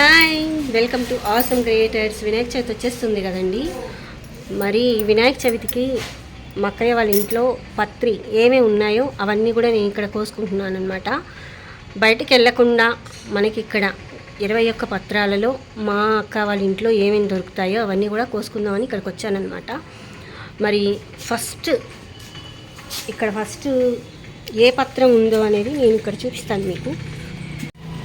Hi welcome to awesome creators. Vinayaka Chavithi వచ్చేస్తుంది కదండి. మరి వినాయక చవితికి మా అక్కయ్య వాళ్ళ ఇంట్లో పత్రి ఏమేమి ఉన్నాయో అవన్నీ కూడా నేను ఇక్కడ కోసుకుంటున్నాను అనమాట బయటికి వెళ్ళకుండా మనకి ఇక్కడ ఇరవై ఒక్క పత్రాలలో మా అక్క వాళ్ళ ఇంట్లో ఏమేమి దొరుకుతాయో అవన్నీ కూడా కోసుకుందామని ఇక్కడికి వచ్చానమాట మరి ఫస్ట్ ఇక్కడ ఫస్ట్ ఏ పత్రం ఉందో అనేది నేను ఇక్కడ చూపిస్తాను మీకు.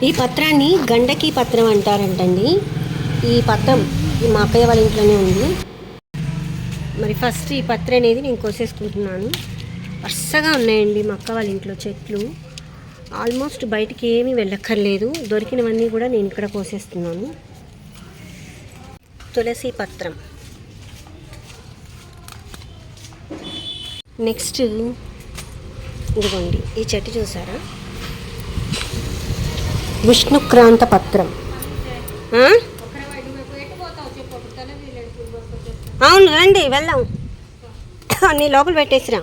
ఈ పత్రాన్ని గండకి పత్రం అంటారంటండి. ఈ పత్రం ఈ మా అక్కయ్య వాళ్ళ ఇంట్లోనే ఉంది. మరి ఫస్ట్ ఈ పత్రం అనేది నేను కోసేసుకుంటున్నాను. వరుసగా ఉన్నాయండి మా అక్క వాళ్ళ ఇంట్లో చెట్లు. ఆల్మోస్ట్ బయటికి ఏమీ వెళ్ళక్కర్లేదు. దొరికినవన్నీ కూడా నేను ఇక్కడ కోసేస్తున్నాను. తులసి పత్రం. నెక్స్ట్ ఇదిగోండి ఈ చెట్టు చూసారా? విష్ణుక్రాంత పత్రం? అవును రండి వెళ్దాం. అన్ని లోపల పెట్టేసిరా.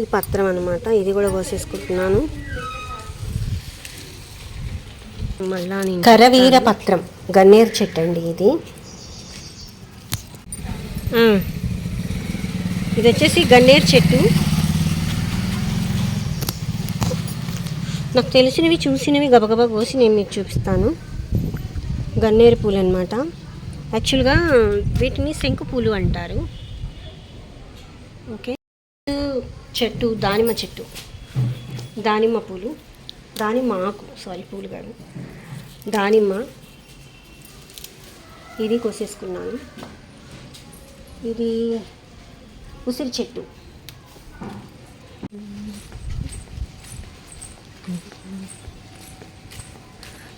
ఈ పత్రం అనమాట ఇది కూడా కోసేసుకుంటున్నాను మళ్ళా కరవీర పత్రం. గన్నేరు చెట్టు అండి ఇది. ఇది వచ్చేసి గన్నేరు చెట్టు. నాకు తెలిసినవి చూసినవి గబగబా కోసి నేను మీకు చూపిస్తాను. గన్నేరు పూలు అనమాట యాక్చువల్గా వీటిని శంకు పూలు అంటారు. ఓకే. చెట్టు దానిమ్మ చెట్టు. దానిమ్మ పూలు. దానిమ్మ ఆకు. సారీ పూలు కాదు. దానిమ్మ. ఇది కోసేసుకున్నాను. ఇది ఉసిరి చెట్టు.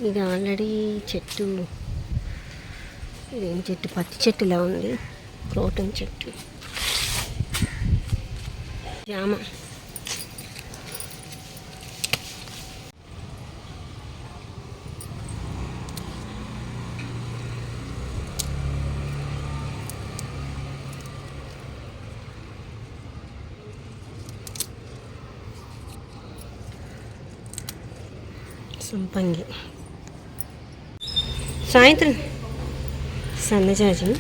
ఇది ఆల్రెడీ చెట్టు. ఇదేం చెట్టు? పత్తి చెట్టులా ఉంది. క్రోటన్ చెట్టు. జామ. ಸಂಪಂಗಿ ಸಾಯಂತ್ರ ಸಣ್ಣ ಜಾಜಿ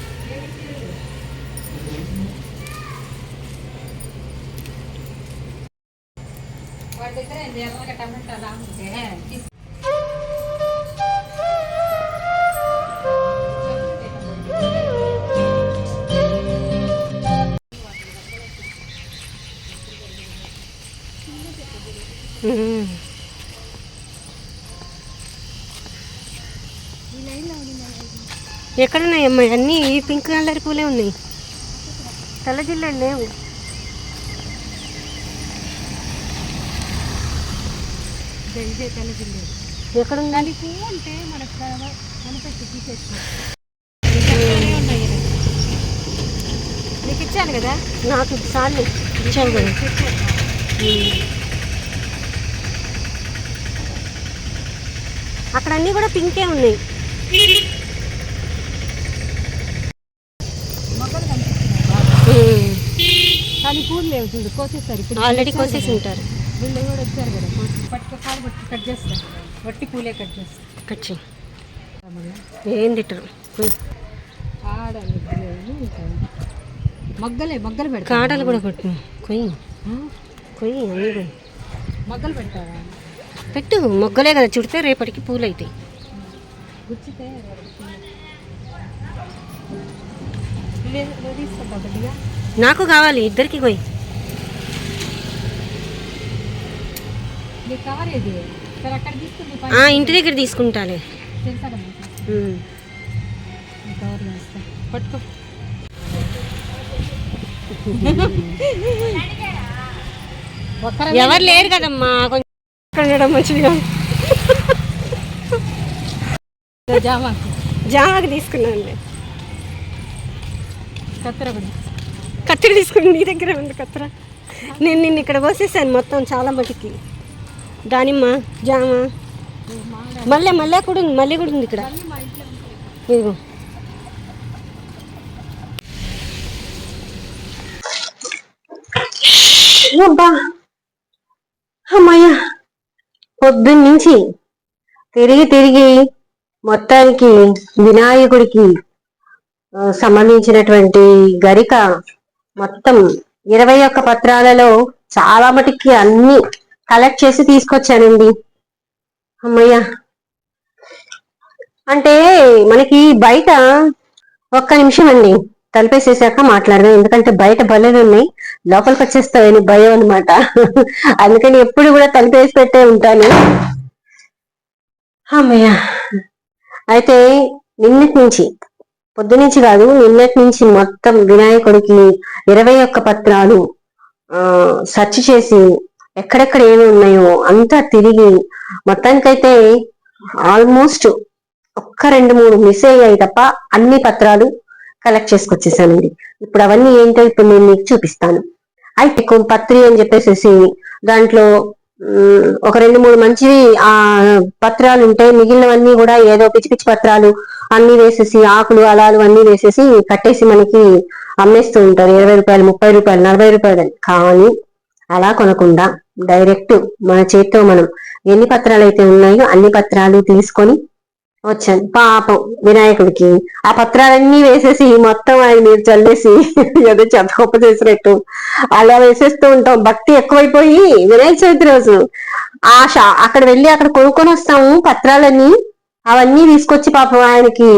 ಹ್ಞೂ మ్మ్. ఎక్కడున్నాయమ్మా అన్నీ ఈ పింక్ కలర్ పూలే ఉన్నాయి. తెల్ల జిల్లాడు లేవు. ఎక్కడుంది పువ్వు ఉంటే మనకు కనిపెట్టి తీసేసుకో. నీకు ఇచ్చాను కదా? నాకు చాలు. ఇచ్చావు కదా. అక్కడ అన్నీ కూడా పింకే ఉన్నాయి. కానీ పూలు లేవు చూడు కోసేస్తారు. ఇప్పుడు ఆల్రెడీ కోసేసి ఉంటారు వీళ్ళు కూడా వచ్చారు కదా. పట్టుకో కాలు పట్టుకు కట్ చేస్తారు వట్టి పూలే కట్ చేస్తారు కట్ చెయ్యి ఏం తిట్టరు? ఇంకా మొగ్గలే మొగ్గలు పెడతా కాడలు కూడా కొట్టు. కొయ్యి. కొయ్యి అన్నీ మొగ్గలు పెడతారా పెట్టు. మొగ్గలే కదా చుడితే రేపటికి పూలు అవుతాయి గుచ్చితే తీసుకుంటా నాకు కావాలి ఇద్దరికి ఆ, ఇంటి దగ్గర తీసుకుంటాలే. పట్టుకో. ఎవరు లేరు కదమ్మా కొంచెం మంచిదిగా జామాకు. జామాకి తీసుకున్నానులే. కత్తెర కూడా. కత్తిరి తీసుకుని నీ దగ్గర ఉంది కత్తెర. నేను నిన్ను ఇక్కడ కోసేసాను మొత్తం చాలా మటుకి. దానిమ్మ జామ. మళ్ళీ మళ్ళీ కూడా ఉంది మళ్ళీ కూడా ఉంది ఇక్కడ. ఇదిగో. అబ్బా. పొద్దున్న నుంచి తిరిగి తిరిగి మొత్తానికి వినాయకుడికి సంబంధించినటువంటి గరిక మొత్తం ఇరవై ఒక్క పత్రాలలో చాలా మటుకి అన్ని కలెక్ట్ చేసి తీసుకొచ్చానండి. అమ్మయ్య. అంటే మనకి బయట ఒక్క నిమిషం అండి. తలిపేసేసాక మాట్లాడదాం. ఎందుకంటే బయట బల్లెలు ఉన్నాయి. లోపలికి వచ్చేస్తాయని భయం అనమాట అందుకని ఎప్పుడు కూడా తలిపేసి పెట్టే ఉంటాను. అమ్మయ్య. అయితే నిన్నటి నుంచి పొద్దునుంచి కాదు నిన్నటి నుంచి మొత్తం వినాయకుడికి ఇరవై ఒక్క పత్రాలు ఆ సెర్చ్ చేసి ఎక్కడెక్కడ ఏమి ఉన్నాయో అంతా తిరిగి మొత్తానికైతే ఆల్మోస్ట్ ఒక్క రెండు మూడు మిస్ అయ్యాయి తప్ప అన్ని పత్రాలు కలెక్ట్ చేసుకొచ్చేసానండి. ఇప్పుడు అవన్నీ ఏంటో ఇప్పుడు నేను మీకు చూపిస్తాను. అయితే పత్రి అని చెప్పేసి దాంట్లో ఒక రెండు మూడు మంచివి ఆ పత్రాలు ఉంటాయి మిగిలినవన్నీ కూడా ఏదో పిచ్చి పిచ్చి పత్రాలు అన్ని వేసేసి ఆకులు అలాలు అన్ని వేసేసి కట్టేసి మనకి అమ్మేస్తూ ఉంటారు. ఇరవై రూపాయలు ముప్పై రూపాయలు నలభై రూపాయలు కానీ అలా కొనకుండా డైరెక్ట్ మన చేత్తో మనం ఎన్ని పత్రాలు అయితే ఉన్నాయో అన్ని పత్రాలు తీసుకొని వచ్చాను. పాపం వినాయకుడికి. ఆ పత్రాలన్నీ వేసేసి మొత్తం ఆయన మీరు చల్లేసి ఏదో చెత్త గొప్ప చేసినట్టు అలా వేసేస్తూ ఉంటాం. భక్తి ఎక్కువైపోయి వినాయక చవితి రోజు ఆ షా అక్కడ వెళ్ళి అక్కడ కొనుక్కొని వస్తాము పత్రాలన్నీ. అవన్నీ తీసుకొచ్చి పాపం ఆయనకి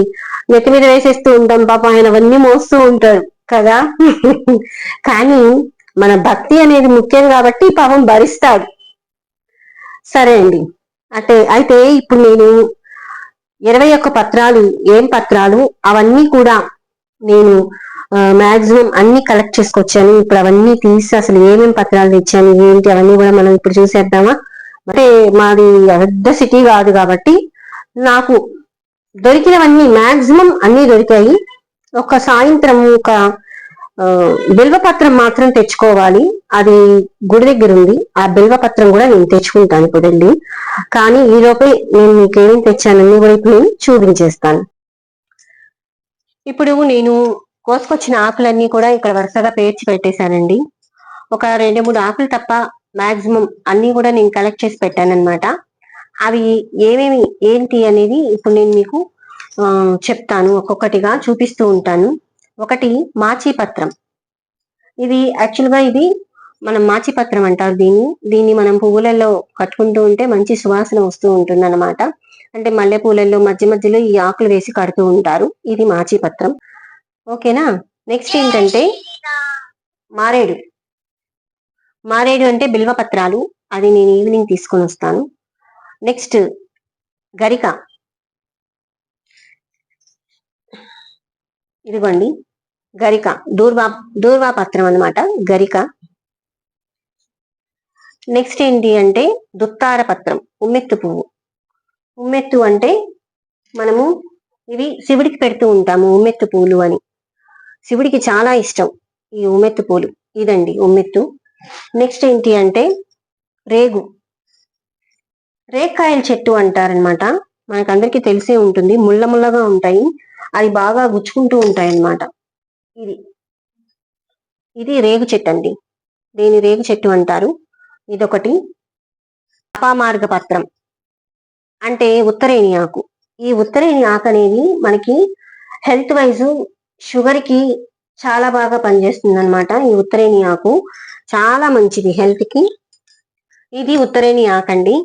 నెత్తి మీద వేసేస్తూ ఉంటాం. పాపం ఆయన అవన్నీ మోస్తూ ఉంటారు కదా. కానీ మన భక్తి అనేది ముఖ్యం కాబట్టి పాపం భరిస్తాడు. సరే అండి. అంటే అయితే ఇప్పుడు నేను ఇరవై ఒక్క పత్రాలు ఏం పత్రాలు అవన్నీ కూడా నేను మాక్సిమం అన్ని కలెక్ట్ చేసుకొచ్చాను. ఇప్పుడు అవన్నీ తీసి అసలు ఏమేమి పత్రాలు తెచ్చాను ఏంటి అవన్నీ కూడా మనం ఇప్పుడు చూసేద్దామా? అంటే మాది పెద్ద సిటీ కాదు కాబట్టి నాకు దొరికినవన్నీ మాక్సిమం అన్ని దొరికాయి. ఒక సాయంత్రం ఒక బిల్వపత్రం మాత్రం తెచ్చుకోవాలి. అది గుడి దగ్గర ఉంది. ఆ బిల్వపత్రం కూడా నేను తెచ్చుకుంటాను ఇప్పుడు వెళ్ళి. కానీ ఈ లోపే నేను మీకు ఏమేమి తెచ్చానని వైపు నేను చూపించేస్తాను. ఇప్పుడు నేను కోసుకొచ్చిన ఆకులన్నీ కూడా ఇక్కడ వరుసగా పేర్చి పెట్టేశానండి. ఒక రెండు మూడు ఆకులు తప్ప మాక్సిమం అన్ని కూడా నేను కలెక్ట్ చేసి పెట్టానన్నమాట. అవి ఏమేమి ఏంటి అనేది ఇప్పుడు నేను మీకు చెప్తాను. ఒక్కొక్కటిగా చూపిస్తూ ఉంటాను. ఒకటి మాచిపత్రం. ఇది యాక్చువల్గా ఇది మనం మాచి పత్రం అంటారు దీన్ని. దీన్ని మనం పువ్వులలో కట్టుకుంటూ ఉంటే మంచి సువాసన వస్తూ ఉంటుంది అనమాట అంటే మల్లెపూలలో మధ్య మధ్యలో ఈ ఆకులు వేసి కడుతూ ఉంటారు. ఇది మాచిపత్రం. ఓకేనా? నెక్స్ట్ ఏంటంటే మారేడు. మారేడు అంటే బిల్వ పత్రాలు. అది నేను ఈవినింగ్ తీసుకొని వస్తాను. నెక్స్ట్ గరిక. ఇదిగోండి. గరిక. దూర్వా దూర్వా పత్రం అన్నమాట. గరిక. నెక్స్ట్ ఏంటి అంటే దుత్తార పత్రం ఉమ్మెత్తు పువ్వు. ఉమ్మెత్తు అంటే మనము ఇవి శివుడికి పెడుతూ ఉంటాము ఉమ్మెత్తు పూలు అని. శివుడికి చాలా ఇష్టం ఈ ఉమ్మెత్తు పూలు. ఇదండి ఉమ్మెత్తు. నెక్స్ట్ ఏంటి అంటే రేగు. రేక్కాయల చెట్టు అంటారనమాట మనకందరికీ తెలిసే ఉంటుంది. ముళ్ళ ముళ్ళగా ఉంటాయి. అవి బాగా గుచ్చుకుంటూ ఉంటాయి అన్నమాట ఇది. ఇది రేగు చెట్టు అండి. దీని రేగు చెట్టు అంటారు. ఇదొకటి అపామార్గ పత్రం అంటే ఉత్తరేణి ఆకు. ఈ ఉత్తరేణి ఆకు అనేది మనకి హెల్త్ వైజ్ షుగర్కి చాలా బాగా పనిచేస్తుంది అనమాట ఈ ఉత్తరేణి ఆకు. చాలా మంచిది హెల్త్కి ఇది ఉత్తరేణి ఆకు అండి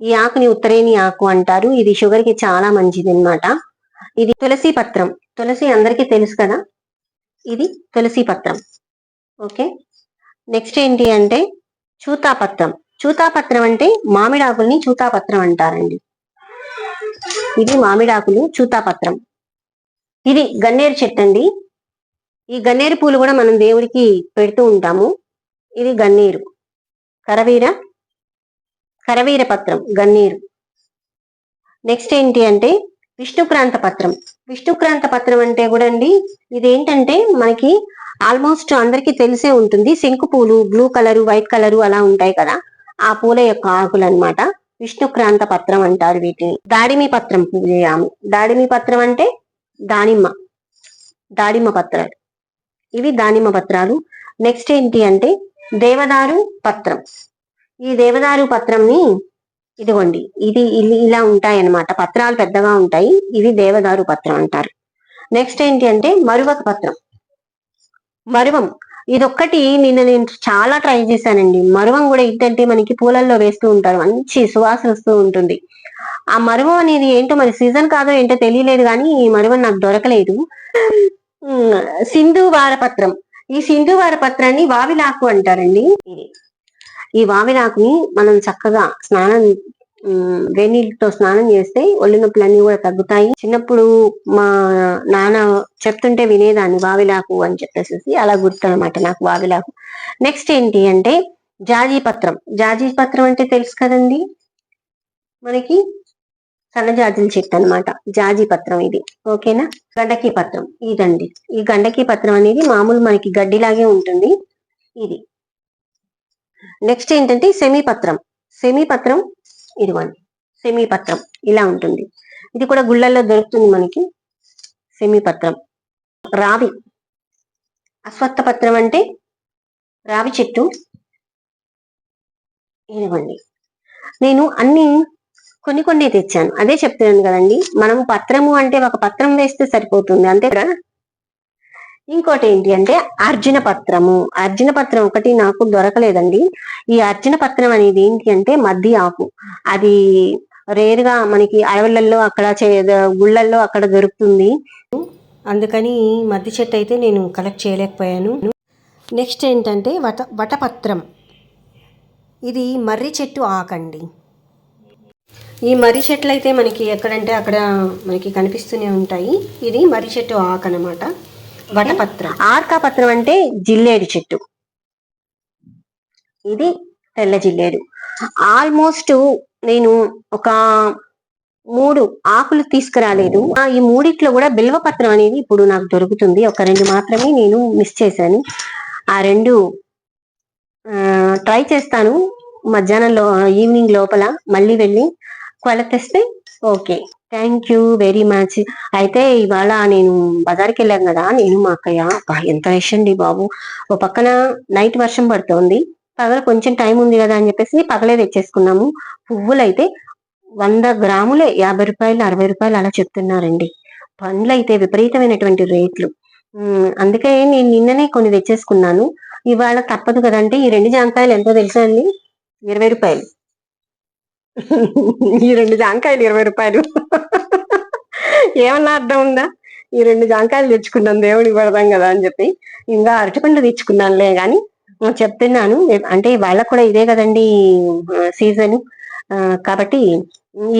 ఈ ఆకుని ఉత్తరేణి ఆకు అంటారు. ఇది షుగర్కి చాలా మంచిది అన్నమాట ఇది తులసి పత్రం. తులసి అందరికీ తెలుసు కదా? ఇది తులసి పత్రం. ఓకే? నెక్స్ట్ ఏంటి అంటే చూతాపత్రం చూతాపత్రం అంటే మామిడాకుల్ని చూతాపత్రం అంటారండి. ఇది మామిడాకులు చూతాపత్రం ఇది గన్నేరు చెట్టు అండి. ఈ గన్నేరు పూలు కూడా మనం దేవుడికి పెడుతూ ఉంటాము. ఇది గన్నేరు. కరవీర కరవీర పత్రం గన్నేరు. నెక్స్ట్ ఏంటి అంటే విష్ణుక్రాంత పత్రం విష్ణుక్రాంత పత్రం అంటే కూడా అండి ఇదేంటంటే మనకి ఆల్మోస్ట్ అందరికీ తెలిసే ఉంటుంది. శంకు పూలు బ్లూ కలరు వైట్ కలరు అలా ఉంటాయి కదా. ఆ పూల యొక్క ఆకులు అనమాట విష్ణుక్రాంత పత్రం అంటారు వీటిని. దాడిమి పత్రం పూజయాము దాడిమి పత్రం అంటే దానిమ్మ. దాడిమ్మ పత్రాలు. ఇవి దానిమ్మ పత్రాలు. నెక్స్ట్ ఏంటి అంటే దేవదారు పత్రం. ఈ దేవదారు పత్రంని ఇదిగోండి ఇది ఇలా ఉంటాయి అన్నమాట పత్రాలు పెద్దగా ఉంటాయి. ఇవి దేవదారు పత్రం అంటారు. నెక్స్ట్ ఏంటి అంటే మరువక పత్రం. మరువం. ఇదొక్కటి నిన్న నేను చాలా ట్రై చేశానండి. మరువం కూడా ఏంటంటే మనకి పూలల్లో వేస్తూ ఉంటారు. మంచి సువాసన వస్తూ ఉంటుంది. ఆ మరువం అనేది ఏంటో మరి సీజన్ కాదో ఏంటో తెలియలేదు కానీ ఈ మరువం నాకు దొరకలేదు. సింధువార పత్రం ఈ సింధు వారపత్రాన్ని వావిలాకు అంటారండి. ఇది. ఈ వావిలాకుని మనం చక్కగా స్నానం వేణీళ్ళతో వేడి స్నానం చేస్తే ఒళ్ళు నొప్పులన్నీ కూడా తగ్గుతాయి. చిన్నప్పుడు మా నాన్న చెప్తుంటే వినేదాన్ని వావిలాకు అని చెప్పేసి అలా గుర్తు అనమాట నాకు వావిలాకు. నెక్స్ట్ ఏంటి అంటే జాజీ పత్రం. జాజీ పత్రం అంటే తెలుసు కదండి? మనకి సన్నజాజుల చెట్టు అనమాట జాజీ పత్రం ఇది. ఓకేనా? గండకీ పత్రం. ఇదండి. ఈ గండకీ పత్రం అనేది మామూలు మనకి గడ్డిలాగే ఉంటుంది. ఇది. నెక్స్ట్ ఏంటంటే సెమీ పత్రం సెమీ పత్రం ఇదిగోండి. సెమీ పత్రం ఇలా ఉంటుంది. ఇది కూడా గుళ్ళల్లో దొరుకుతుంది మనకి. సెమీ పత్రం రావి. అశ్వత్థ పత్రం అంటే రావి చెట్టు. ఇదిగోండి. నేను అన్ని కొన్ని కొన్ని తెచ్చాను. అదే చెప్తున్నాను కదండి. మనం పత్రము అంటే ఒక పత్రం వేస్తే సరిపోతుంది. అంతే కదా? ఇంకోటి ఏంటి అంటే అర్జున పత్రము. అర్జున పత్రం ఒకటి నాకు దొరకలేదండి. ఈ అర్జున పత్రం అనేది ఏంటి అంటే మద్ది ఆకు. అది రేరుగా మనకి అడవులలో అక్కడ గుళ్ళల్లో అక్కడ దొరుకుతుంది. అందుకని మద్ది చెట్టు అయితే నేను కలెక్ట్ చేయలేకపోయాను. నెక్స్ట్ ఏంటంటే వట వటపత్రం. ఇది మర్రి చెట్టు ఆకండి. ఈ మర్రి చెట్లు అయితే మనకి ఎక్కడంటే అక్కడ మనకి కనిపిస్తూనే ఉంటాయి. ఇది మర్రి చెట్టు ఆకు అనమాట వటపత్రం ఆర్కా పత్రం అంటే జిల్లేడు చెట్టు. ఇది తెల్ల జిల్లేడు. ఆల్మోస్ట్ నేను ఒక మూడు ఆకులు తీసుకురాలేదు. ఆ, ఈ మూడిట్లో కూడా బిల్వపత్రం అనేది ఇప్పుడు నాకు దొరుకుతుంది. ఒక రెండు మాత్రమే నేను మిస్ చేశాను. ఆ రెండు ట్రై చేస్తాను. మధ్యాహ్నం లో ఈవినింగ్ లోపల మళ్ళీ వెళ్ళి కొల తెస్తే okay. Thank you very much అయితే ఇవాళ నేను బజార్కి వెళ్ళాను కదా నేను మా అక్కయ్య ఎంత రష్ అండి బాబు. ఓ పక్కన నైట్ వర్షం పడుతోంది. పగల కొంచెం టైం ఉంది కదా అని చెప్పేసి పగలే తెచ్చేసుకున్నాము. పువ్వులు అయితే వంద గ్రాములే యాభై రూపాయలు అరవై రూపాయలు అలా చెప్తున్నారండి. పండ్లు అయితే విపరీతమైనటువంటి రేట్లు. అందుకే నేను నిన్ననే కొన్ని తెచ్చేసుకున్నాను. ఇవాళ తప్పదు కదంటే ఈ రెండు జాంకాయలు ఎంతో తెలుసా అండి? ఇరవై రూపాయలు. ఈ రెండు జాంకాయలు ఇరవై రూపాయలు. ఏమన్నా అర్థం ఉందా? ఈ రెండు జాంకాయలు తెచ్చుకున్నాను దేవుడికి పెడదాం కదా అని చెప్పి. ఇంకా అరటిపండు తెచ్చుకున్నానులే గాని చెప్తున్నాను. అంటే వాళ్ళకు కూడా ఇదే కదండి సీజన్ కాబట్టి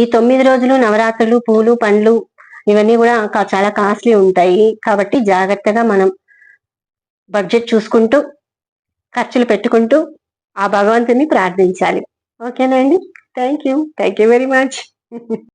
ఈ తొమ్మిది రోజులు నవరాత్రులు పూలు పండ్లు ఇవన్నీ కూడా చాలా కాస్ట్లీ ఉంటాయి. కాబట్టి జాగ్రత్తగా మనం బడ్జెట్ చూసుకుంటూ ఖర్చులు పెట్టుకుంటూ ఆ భగవంతుని ప్రార్థించాలి. ఓకేనా అండి thank you thank you very much